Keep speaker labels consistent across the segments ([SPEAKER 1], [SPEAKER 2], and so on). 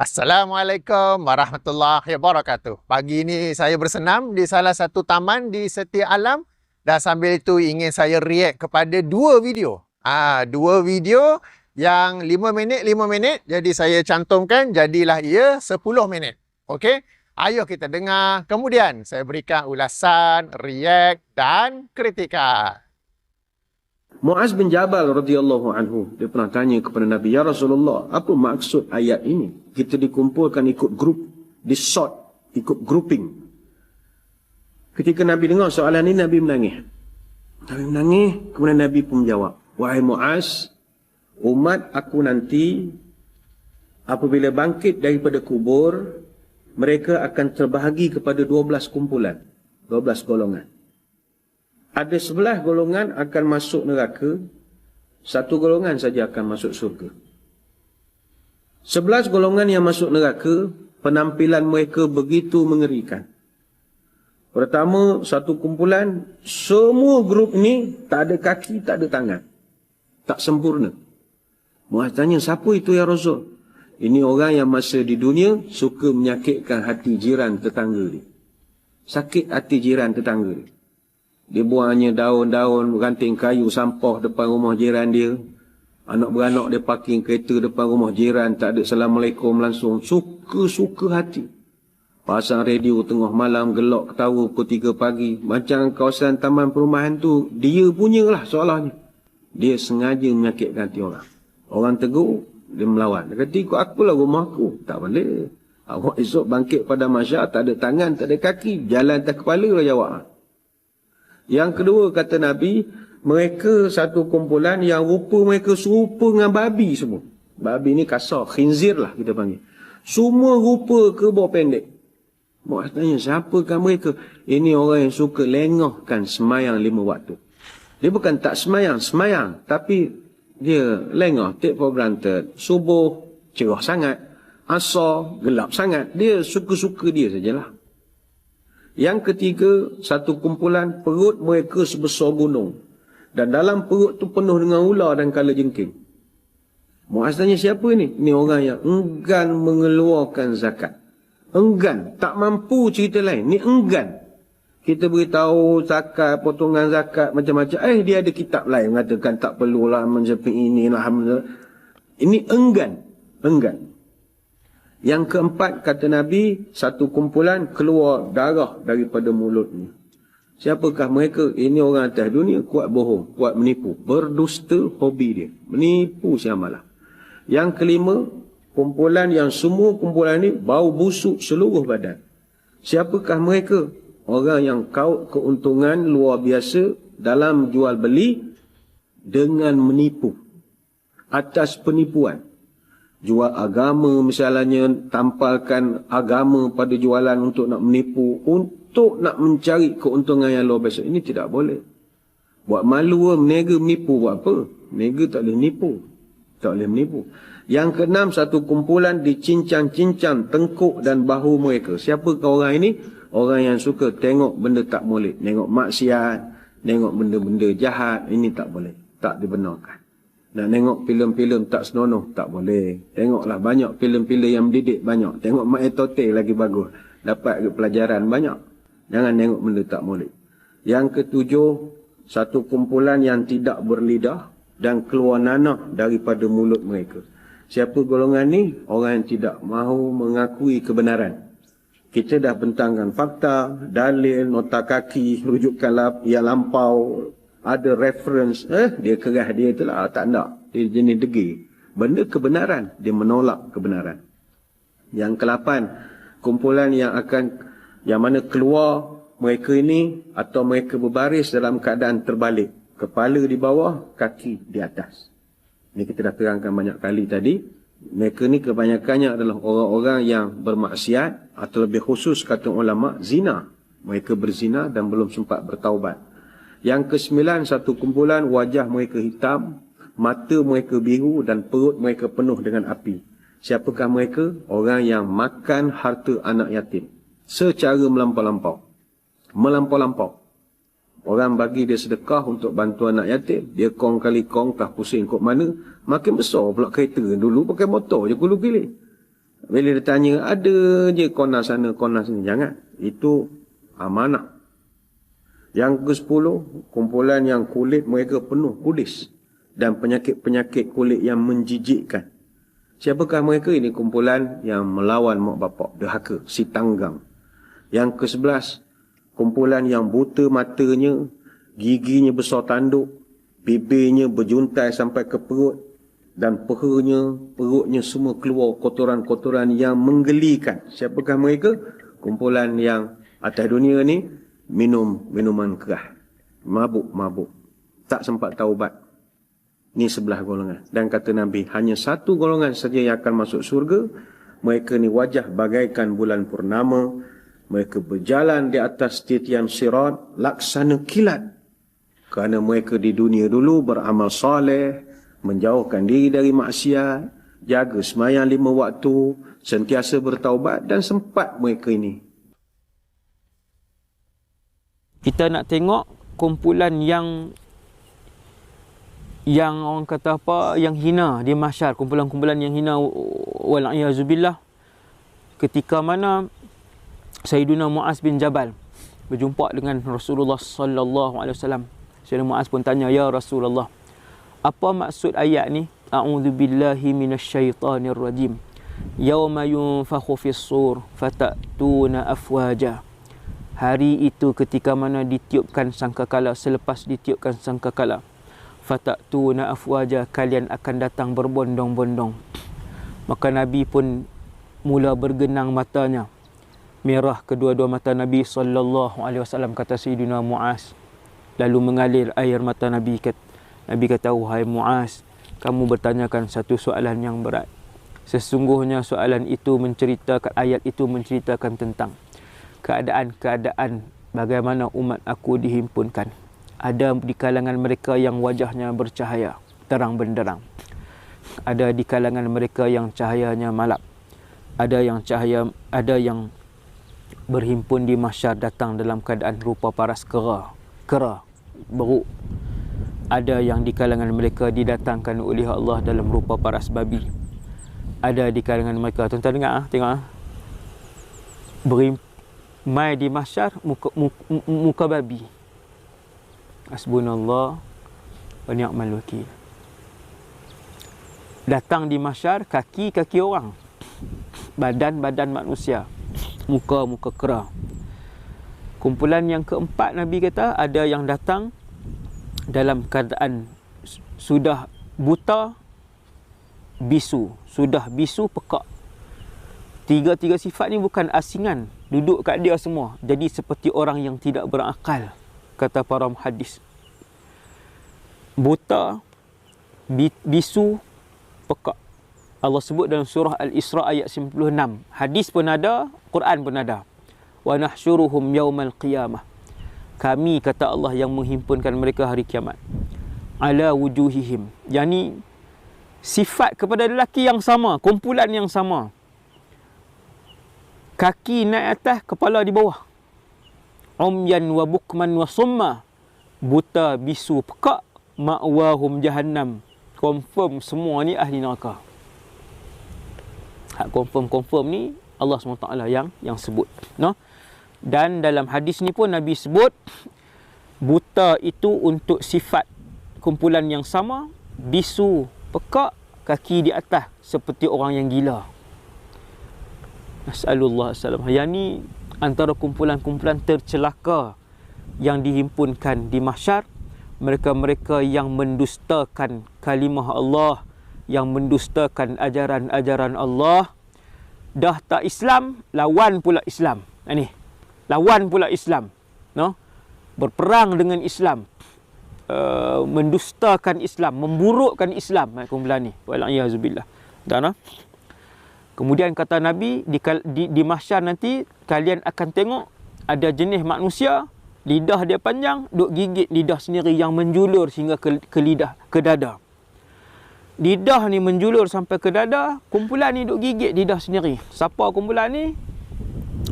[SPEAKER 1] Assalamualaikum warahmatullahi wabarakatuh. Pagi ini saya bersenam di salah satu taman di Setia Alam dan sambil itu ingin saya react kepada dua video. Ah, dua video yang lima minit, lima minit. Jadi saya cantumkan jadilah ia sepuluh minit. Okey? Ayo kita dengar. Kemudian saya berikan ulasan, react dan kritikan.
[SPEAKER 2] Muaz bin Jabal radhiyallahu anhu dia pernah tanya kepada Nabi ya Rasulullah apa maksud ayat ini? Kita dikumpulkan ikut grup disort ikut grouping. Ketika Nabi dengar soalan ini Nabi menangis. Nabi menangis kemudian Nabi pun menjawab wahai Muaz umat aku nanti apabila bangkit daripada kubur mereka akan terbahagi kepada 12 kumpulan 12 golongan ada sebelah golongan akan masuk neraka, satu golongan saja akan masuk surga. Sebelas golongan yang masuk neraka, penampilan mereka begitu mengerikan. Pertama, satu kumpulan, semua grup ni tak ada kaki, tak ada tangan. Tak sempurna. Muaz tanya, siapa itu ya Rasul? Ini orang yang masa di dunia suka menyakitkan hati jiran tetangga dia. Sakit hati jiran tetangga dia. Dia buangnya daun-daun, ranting kayu, sampah depan rumah jiran dia. Anak beranak dia parking kereta depan rumah jiran, tak ada Assalamualaikum langsung. Suka-suka hati. Pasang radio tengah malam, gelok ketawa pukul 3 pagi. Macam kawasan taman perumahan tu, dia punya lah soalnya. Dia sengaja menyakitkan hati orang. Orang tegur, dia melawan. Dia kata, ikut akulah rumah aku. Tak boleh. Awak esok bangkit pada masyarakat, tak ada tangan, tak ada kaki. Jalan atas kepala lah jawab. Yang kedua kata Nabi, mereka satu kumpulan yang rupa mereka serupa dengan babi semua. Babi ni kasar, khinzir lah kita panggil. Semua rupa ke bawah pendek. Mak tanya, siapakah mereka? Ini orang yang suka lengahkan semayang lima waktu. Dia bukan tak semayang, semayang. Tapi dia lengah, take for granted. Subuh, cerah sangat. Asar, gelap sangat. Dia suka-suka dia sajalah. Yang ketiga, satu kumpulan perut mereka sebesar gunung. Dan dalam perut tu penuh dengan ular dan kala jengking. Muaz tanya siapa ini? Ini orang yang enggan mengeluarkan zakat. Enggan. Tak mampu cerita lain. Ini enggan. Kita beritahu zakat, potongan zakat, macam-macam. Eh, dia ada kitab lain mengatakan tak perlulah menjepit ini. Ini enggan. Enggan. Yang keempat kata Nabi, satu kumpulan keluar darah daripada mulutnya. Siapakah mereka? Ini orang atas dunia kuat bohong, kuat menipu. Berdusta hobi dia. Menipu siamalah. Yang kelima, kumpulan yang semua kumpulan ini bau busuk seluruh badan. Siapakah mereka? Orang yang kau keuntungan luar biasa dalam jual beli dengan menipu. Atas penipuan jual agama misalnya tampalkan agama pada jualan untuk nak menipu untuk nak mencari keuntungan yang luar biasa. Ini tidak boleh. Buat malu menega menipu buat apa? Menega tak boleh menipu. Tak boleh menipu. Yang keenam satu kumpulan dicincang-cincang tengkuk dan bahu mereka. Siapa kau orang ini? Orang yang suka tengok benda tak boleh. Tengok maksiat tengok benda-benda jahat. Ini tak boleh. Tak dibenarkan nak tengok filem-filem tak senonoh, tak boleh. Tengoklah banyak filem-filem yang mendidik, banyak. Tengok Mak Etote lagi bagus. Dapat pelajaran banyak. Jangan tengok benda tak boleh. Yang ketujuh, satu kumpulan yang tidak berlidah dan keluar nanah daripada mulut mereka. Siapa golongan ni? Orang yang tidak mahu mengakui kebenaran. Kita dah bentangkan fakta, dalil, nota kaki, rujukan yang lampau, ada reference eh dia kerah dia itulah tak nak. Dia jenis degi benda kebenaran. Dia menolak kebenaran. Yang kelapan kumpulan yang akan yang mana keluar mereka ini atau mereka berbaris dalam keadaan terbalik. Kepala di bawah kaki di atas. Ini kita dah terangkan banyak kali tadi. Mereka ni kebanyakannya adalah orang-orang yang bermaksiat atau lebih khusus kata ulama zina. Mereka berzina dan belum sempat bertaubat yang kesembilan satu kumpulan wajah mereka hitam, mata mereka biru dan perut mereka penuh dengan api. Siapakah mereka? Orang yang makan harta anak yatim. Secara melampau-lampau. Melampau-lampau. Orang bagi dia sedekah untuk bantu anak yatim. Dia kong kali kong tak pusing kok mana. Makin besar pula kereta. Dulu pakai motor je kulu pilih. Bila dia tanya, ada je kona sana, kona sini. Jangan. Itu amanah. Yang ke-10, kumpulan yang kulit mereka penuh kudis. Dan penyakit-penyakit kulit yang menjijikkan. Siapakah mereka? Ini kumpulan yang melawan mak bapak. Dehaka, si tanggang. Yang ke-11, kumpulan yang buta matanya, giginya besar tanduk, bibirnya berjuntai sampai ke perut, dan perutnya, perutnya semua keluar kotoran-kotoran yang menggelikan. Siapakah mereka? Kumpulan yang atas dunia ni minum minuman kerah. Mabuk-mabuk. Tak sempat taubat. Ni sebelah golongan. Dan kata Nabi, hanya satu golongan saja yang akan masuk surga. Mereka ni wajah bagaikan bulan purnama. Mereka berjalan di atas titian sirat laksana kilat. Kerana mereka di dunia dulu beramal soleh, menjauhkan diri dari maksiat, jaga semayang lima waktu, sentiasa bertaubat dan sempat mereka ini
[SPEAKER 3] kita nak tengok kumpulan yang yang orang kata apa yang hina. Di mahsyar kumpulan-kumpulan yang hina wal iazubillah ketika mana Sayyiduna Muaz bin Jabal berjumpa dengan Rasulullah sallallahu alaihi wasallam. Sayyidina Muaz pun tanya ya Rasulullah apa maksud ayat ni? A'udzu billahi minasyaitonir rajim yauma yunfakhu fis sur fatatuna afwaja hari itu ketika mana ditiupkan sangkakala selepas ditiupkan sangkakala fatatuna afwaja kalian akan datang berbondong-bondong. Maka nabi pun mula bergenang matanya. Merah kedua-dua mata nabi sallallahu alaihi wasallam kata sayyidina muaz. Lalu mengalir air mata nabi. Nabi kata wahai muaz kamu bertanyakan satu soalan yang berat. Sesungguhnya soalan itu menceritakan ayat itu menceritakan tentang keadaan-keadaan bagaimana umat aku dihimpunkan. Ada di kalangan mereka yang wajahnya bercahaya, terang benderang. Ada di kalangan mereka yang cahayanya malap. Ada yang cahaya, ada yang berhimpun di masyar datang dalam keadaan rupa paras kera, kera, beruk. Ada yang di kalangan mereka didatangkan oleh Allah dalam rupa paras babi. Ada di kalangan mereka, tuan-tuan dengar, ah, tengok ah. Berhimpun mai di mahsyar muka, muka, muka babi. Hasbunallah wa ni'mal wakil. Datang di mahsyar kaki-kaki orang. Badan-badan manusia. Muka-muka kera kumpulan yang keempat nabi kata ada yang datang dalam keadaan sudah buta bisu. Sudah bisu pekak. Tiga-tiga sifat ni bukan asingan duduk kat dia semua. Jadi seperti orang yang tidak berakal kata para hadis buta bisu pekak. Allah sebut dalam surah Al-Isra ayat 96 hadis pun ada Quran pun ada. Wa nahsyuruhum yaumal qiyamah. Kami kata Allah yang menghimpunkan mereka hari kiamat. Ala wujuhihim. Yani sifat kepada lelaki yang sama kumpulan yang sama kaki naik atas, kepala di bawah. Umyan wa bukman wa summa. Buta, bisu, pekak. Ma'wahum jahannam. Confirm semua ni ahli neraka. Hak confirm-confirm ni Allah SWT yang yang sebut. No? Dan dalam hadis ni pun Nabi sebut buta itu untuk sifat kumpulan yang sama, bisu, pekak, kaki di atas seperti orang yang gila. Nasalullah salam. Yang ni antara kumpulan-kumpulan tercelaka yang dihimpunkan di mahsyar. Mereka-mereka yang mendustakan kalimah Allah yang mendustakan ajaran-ajaran Allah. Dah tak Islam lawan pula Islam. Ini lawan pula Islam. No? Berperang dengan Islam. Uh, mendustakan Islam memburukkan Islam. Kumpulan ni. Wal iazubillah dan Kemudian kata Nabi di, di, di mahsyar nanti kalian akan tengok ada jenis manusia lidah dia panjang duk gigit lidah sendiri yang menjulur sehingga ke, ke lidah ke dada. Lidah ni menjulur sampai ke dada, kumpulan ni duk gigit lidah sendiri. Siapa kumpulan ni?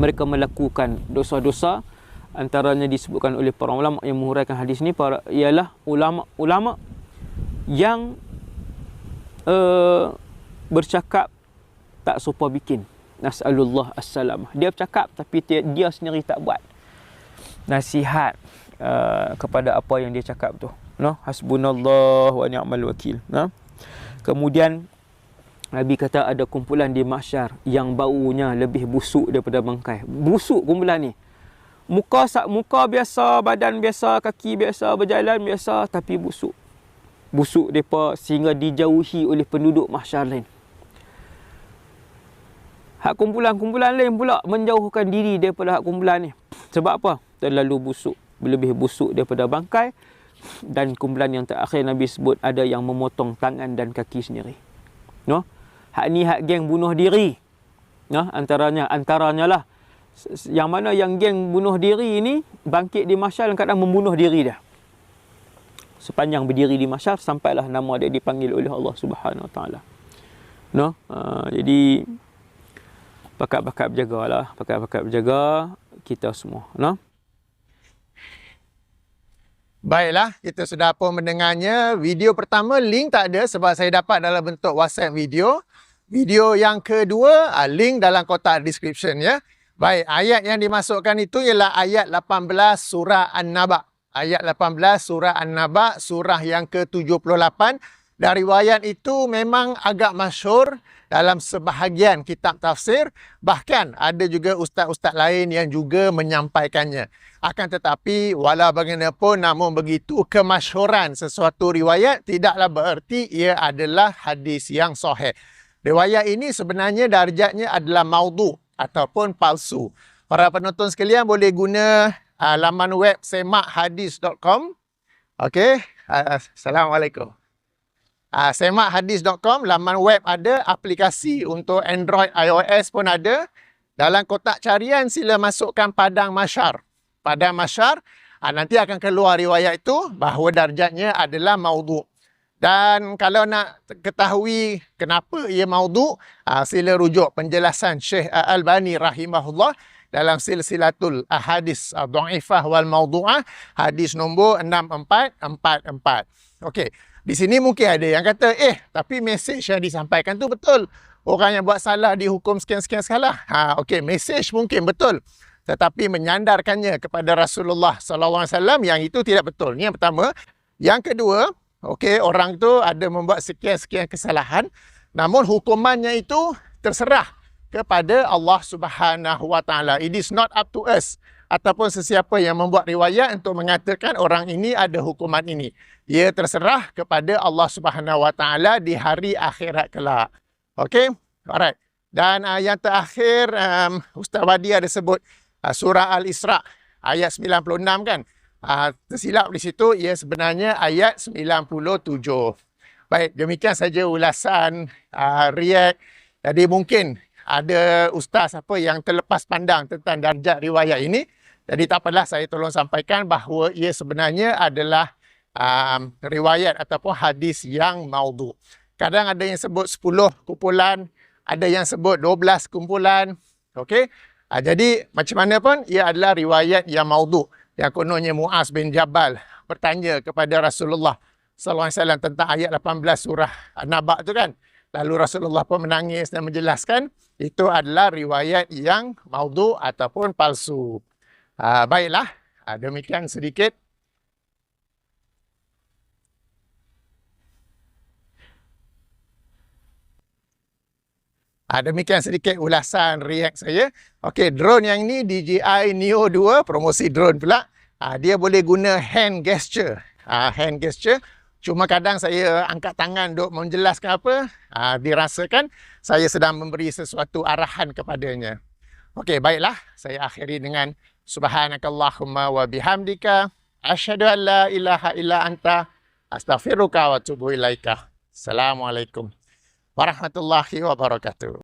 [SPEAKER 3] Mereka melakukan dosa-dosa antaranya disebutkan oleh para ulama yang menghuraikan hadis ni para ialah ulama-ulama yang uh, bercakap tak sopa bikin Nas'alullah as-salamah. Dia bercakap tapi dia, dia sendiri tak buat. Nasihat uh, kepada apa yang dia cakap tu. No? Hasbunallah wa ni'mal wakil. No? Kemudian Nabi kata ada kumpulan di mahsyar yang baunya lebih busuk daripada bangkai. Busuk kumpulan ni. Muka muka biasa, badan biasa, kaki biasa, berjalan biasa tapi busuk. Busuk depa sehingga dijauhi oleh penduduk mahsyar lain. Hak kumpulan-kumpulan lain pula menjauhkan diri daripada hak kumpulan ni. Sebab apa? Terlalu busuk. Lebih busuk daripada bangkai. Dan kumpulan yang terakhir Nabi sebut ada yang memotong tangan dan kaki sendiri. No? Hak ni hak geng bunuh diri. No? Antaranya, antaranya lah. Yang mana yang geng bunuh diri ni bangkit di masyar dan kadang membunuh diri dia. Sepanjang berdiri di masyar sampailah nama dia dipanggil oleh Allah Subhanahu Wa Taala. No? Uh, jadi pakat-pakat berjagalah, pakat-pakat berjaga kita semua, no?
[SPEAKER 1] Baiklah, kita sudah pun mendengarnya. Video pertama link tak ada sebab saya dapat dalam bentuk WhatsApp video. Video yang kedua, ah, link dalam kotak description ya. Baik, ayat yang dimasukkan itu ialah ayat 18 surah An-Naba. Ayat 18 surah An-Naba, surah yang ke-78. Dan riwayat itu memang agak masyur dalam sebahagian kitab tafsir. Bahkan ada juga ustaz-ustaz lain yang juga menyampaikannya. Akan tetapi walau bagaimanapun namun begitu kemasyuran sesuatu riwayat tidaklah bererti ia adalah hadis yang sahih. Riwayat ini sebenarnya darjatnya adalah maudhu ataupun palsu. Para penonton sekalian boleh guna uh, laman web semakhadis.com. Okey. Uh, Assalamualaikum. Uh, semakhadis.com, laman web ada, aplikasi untuk Android, iOS pun ada. Dalam kotak carian sila masukkan Padang Masyar. Padang Masyar, uh, nanti akan keluar riwayat itu bahawa darjatnya adalah maudhu. Dan kalau nak ketahui kenapa ia maudhu, uh, sila rujuk penjelasan Syekh Al-Albani rahimahullah dalam silsilatul ahadis dhaifah wal maudhu'ah hadis nombor 6444. Okey. Di sini mungkin ada yang kata, eh, tapi mesej yang disampaikan tu betul. Orang yang buat salah dihukum sekian-sekian salah. Ha, okey, mesej mungkin betul. Tetapi menyandarkannya kepada Rasulullah wasallam yang itu tidak betul. Ini yang pertama. Yang kedua, okey, orang tu ada membuat sekian-sekian kesalahan, namun hukumannya itu terserah kepada Allah Subhanahu wa taala. It is not up to us ataupun sesiapa yang membuat riwayat untuk mengatakan orang ini ada hukuman ini. Ia terserah kepada Allah Subhanahu Wa Taala di hari akhirat kelak. Okey? Alright. Dan uh, yang terakhir um, Ustaz Wadi ada sebut uh, surah Al-Isra ayat 96 kan? Uh, tersilap di situ ia sebenarnya ayat 97. Baik, demikian saja ulasan uh, React. Jadi mungkin ada ustaz apa yang terlepas pandang tentang darjat riwayat ini. Jadi tak apalah saya tolong sampaikan bahawa ia sebenarnya adalah um, riwayat ataupun hadis yang maudhu. Kadang ada yang sebut 10 kumpulan, ada yang sebut 12 kumpulan. Okey. Uh, jadi macam mana pun ia adalah riwayat yang maudhu. Yang kononnya Muaz bin Jabal bertanya kepada Rasulullah sallallahu alaihi wasallam tentang ayat 18 surah An-Naba tu kan. Lalu Rasulullah pun menangis dan menjelaskan itu adalah riwayat yang maudhu ataupun palsu. Uh, baiklah, uh, demikian sedikit. Uh, demikian sedikit ulasan react saya. Okey, drone yang ni DJI Neo 2, promosi drone pula. Uh, dia boleh guna hand gesture. Uh, hand gesture. Cuma kadang saya angkat tangan untuk menjelaskan apa, uh, dirasakan saya sedang memberi sesuatu arahan kepadanya. Okey, baiklah. Saya akhiri dengan Subhanakallahumma wa bihamdika asyhadu an la ilaha illa anta astaghfiruka wa atubu ilaika. Assalamualaikum warahmatullahi wabarakatuh.